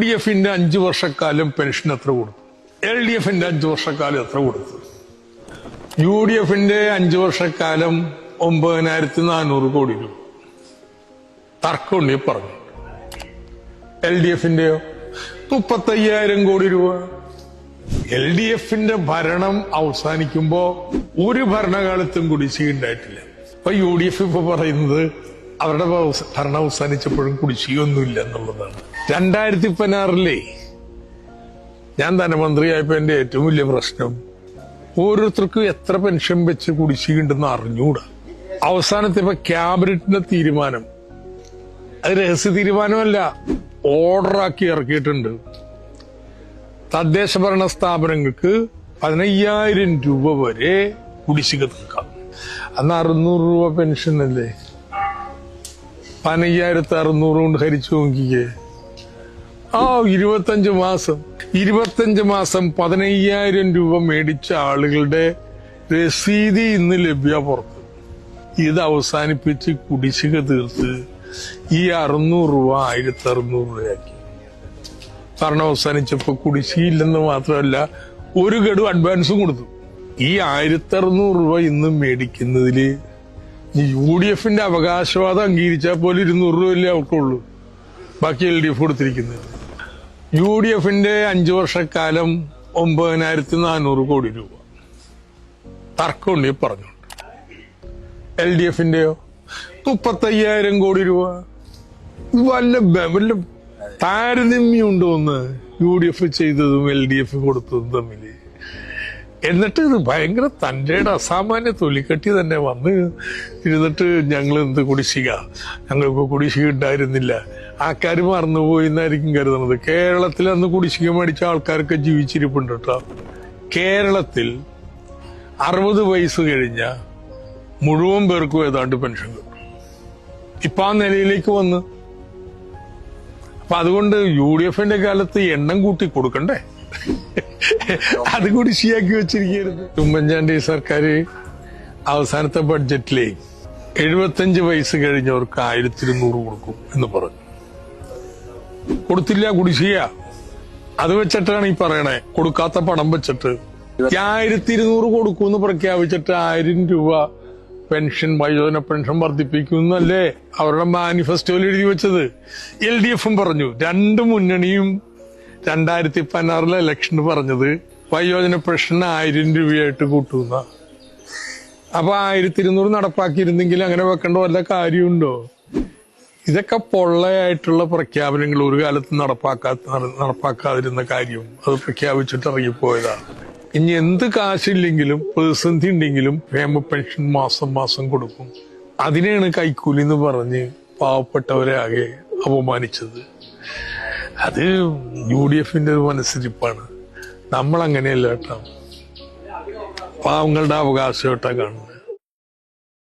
D എഫിന്റെ അഞ്ചു വർഷക്കാലം പെൻഷൻ എത്ര കൊടുത്തു? എൽ ഡി എഫിന്റെ അഞ്ചു വർഷക്കാലം എത്ര കൊടുത്തു? യു ഡി എഫിന്റെ അഞ്ചു വർഷക്കാലം ഒമ്പതിനായിരത്തി നാനൂറ് കോടി രൂപ തർക്കമുണ്ടി പറഞ്ഞു. എൽ ഡി എഫിന്റെയോ? മുപ്പത്തയ്യായിരം കോടി രൂപ. എൽ ഡി എഫിന്റെ ഭരണം അവസാനിക്കുമ്പോ ഒരു ഭരണകാലത്തും കുടിശ്ശിക ഉണ്ടായിട്ടില്ല അപ്പൊ യു ഡി എഫ് ഇപ്പൊ പറയുന്നത് അവരുടെ ഭരണം അവസാനിച്ചപ്പോഴും കുടിശ്ശികയൊന്നുമില്ല എന്നുള്ളതാണ്. രണ്ടായിരത്തി പതിനാറിലെ ഞാൻ ധനമന്ത്രിയായപ്പോ എന്റെ ഏറ്റവും വലിയ പ്രശ്നം ഓരോരുത്തർക്കും എത്ര പെൻഷൻ വെച്ച് കുടിശ്ശിക്കുണ്ടെന്ന് അറിഞ്ഞുകൂടാ അവസാനത്തെ ഇപ്പൊ ക്യാബിനറ്റിന്റെ തീരുമാനം. അത് രഹസ്യ തീരുമാനമല്ല ഓർഡറാക്കി ഇറക്കിയിട്ടുണ്ട്. തദ്ദേശ ഭരണ സ്ഥാപനങ്ങൾക്ക് പതിനയ്യായിരം രൂപ വരെ കുടിശ്ശിക തീർക്കാം. അന്ന് അറുന്നൂറ് രൂപ പെൻഷൻ അല്ലേ പതിനയ്യായിരത്തി അറുന്നൂറ് കൊണ്ട് ഹരിച്ചു നോക്കിക്കേ. ആ ഇരുപത്തഞ്ച് മാസം ഇരുപത്തഞ്ച് മാസം പതിനയ്യായിരം രൂപ മേടിച്ച ആളുകളുടെ രസീതി ഇന്ന് ലഭ്യ പുറത്ത്. ഇത് അവസാനിപ്പിച്ച് കുടിശ്ശിക തീർത്ത് ഈ അറുന്നൂറ് രൂപ ആയിരത്തി അറുന്നൂറ് രൂപയാക്കി. ഭരണം അവസാനിച്ചപ്പോ കുടിശ്ശിയില്ലെന്ന് മാത്രമല്ല ഒരു ഗഡു അഡ്വാൻസും കൊടുത്തു. ഈ ആയിരത്തി അറുന്നൂറ് രൂപ ഇന്ന് മേടിക്കുന്നതിൽ ഈ യു ഡി എഫിന്റെ അവകാശവാദം അംഗീകരിച്ചാൽ പോലും ഇരുന്നൂറ് രൂപയല്ലേ അവർക്കുള്ളൂ ബാക്കി എൽ ഡി എഫ് കൊടുത്തിരിക്കുന്നത്. യു ഡി എഫിന്റെ അഞ്ചു വർഷക്കാലം ഒമ്പതിനായിരത്തി നാനൂറ് കോടി രൂപ. തർക്കമുണ്ട് പറഞ്ഞുണ്ട് എൽ ഡി എഫിന്റെയോ മുപ്പത്തയ്യായിരം കോടി രൂപ. വല്ല വല്ല താരതമ്യമുണ്ടോ ഒന്ന് യു ഡി എഫ് ചെയ്തതും എൽ ഡി എഫ് കൊടുത്തതും തമ്മിൽ. എന്നിട്ട് ഇത് ഭയങ്കര തന്റെയുടെ അസാമാന്യ തൊലിക്കട്ടി തന്നെ വന്ന് ഇരുന്നിട്ട് ഞങ്ങൾ എന്ത് കുടിശ്ശിക? ഞങ്ങൾക്ക് കുടിശ്ശിക ഉണ്ടായിരുന്നില്ല. ആൾക്കാർ മറന്നുപോയി എന്നായിരിക്കും കരുതുന്നത്. കേരളത്തിൽ അന്ന് കുടിശ്ശിക മേടിച്ച ആൾക്കാർക്ക് ജീവിച്ചിരിപ്പുണ്ട് കേട്ടോ. കേരളത്തിൽ അറുപത് വയസ്സ് കഴിഞ്ഞ മുഴുവൻ പേർക്കും ഏതാണ്ട് പെൻഷൻ കിട്ടും. ഇപ്പൊ ആ നിലയിലേക്ക് വന്ന്. അപ്പൊ അതുകൊണ്ട് യു ഡി എഫിന്റെ കാലത്ത് എണ്ണം കൂട്ടി കൊടുക്കണ്ടേ? അത് കൂടി ശരിയാക്കി വെച്ചിരിക്കരുത്. ഉമ്മൻചാണ്ടി സർക്കാർ അവസാനത്തെ ബഡ്ജറ്റിലെ എഴുപത്തഞ്ച് വയസ്സ് കഴിഞ്ഞവർക്ക് ആയിരത്തി ഇരുന്നൂറ് കൊടുക്കും എന്ന് പറഞ്ഞു. കൊടുത്തില്ല കുടിശ്ശിക അത് വെച്ചിട്ടാണ് ഈ പറയണേ. കൊടുക്കാത്ത പണം വെച്ചിട്ട്. ആയിരത്തി ഇരുന്നൂറ് കൊടുക്കുമെന്ന് പ്രഖ്യാപിച്ചിട്ട് ആയിരം രൂപ പെൻഷൻ വയോജന പെൻഷൻ വർദ്ധിപ്പിക്കുന്നല്ലേ അവരുടെ മാനിഫെസ്റ്റോയിൽ എഴുതി വെച്ചത്. എൽ ഡി എഫും പറഞ്ഞു. രണ്ട് മുന്നണിയും രണ്ടായിരത്തി പതിനാറിലെ ഇലക്ഷന് പറഞ്ഞത് വയോജന പെൻഷൻ ആയിരം രൂപയായിട്ട് കൂട്ടുന്ന അപ്പൊ ആയിരത്തി ഇരുന്നൂറ് നടപ്പാക്കിയിരുന്നെങ്കിൽ അങ്ങനെ വെക്കേണ്ട വല്ല കാര്യമുണ്ടോ? ഇതൊക്കെ പൊള്ളയായിട്ടുള്ള പ്രഖ്യാപനങ്ങൾ ഒരു കാലത്ത് നടപ്പാക്കാത്ത നടപ്പാക്കാതിരുന്ന കാര്യം. അത് പ്രഖ്യാപിച്ചിട്ട് ഇറങ്ങിപ്പോയതാണ്. ഇനി എന്ത് കാശില്ലെങ്കിലും പ്രതിസന്ധി ഉണ്ടെങ്കിലും ക്ഷേമ പെൻഷൻ മാസം മാസം കൊടുക്കും. അതിനെയാണ് കൈക്കൂലി എന്ന് പറഞ്ഞ് പാവപ്പെട്ടവരെ ആകെ അപമാനിച്ചത്. അത് യു ഡി എഫിന്റെ ഒരു മനസ്സിരിപ്പാണ്. നമ്മൾ അങ്ങനെയല്ല കേട്ടോ. പാവങ്ങളുടെ അവകാശമായിട്ടാ കാണുന്നത്.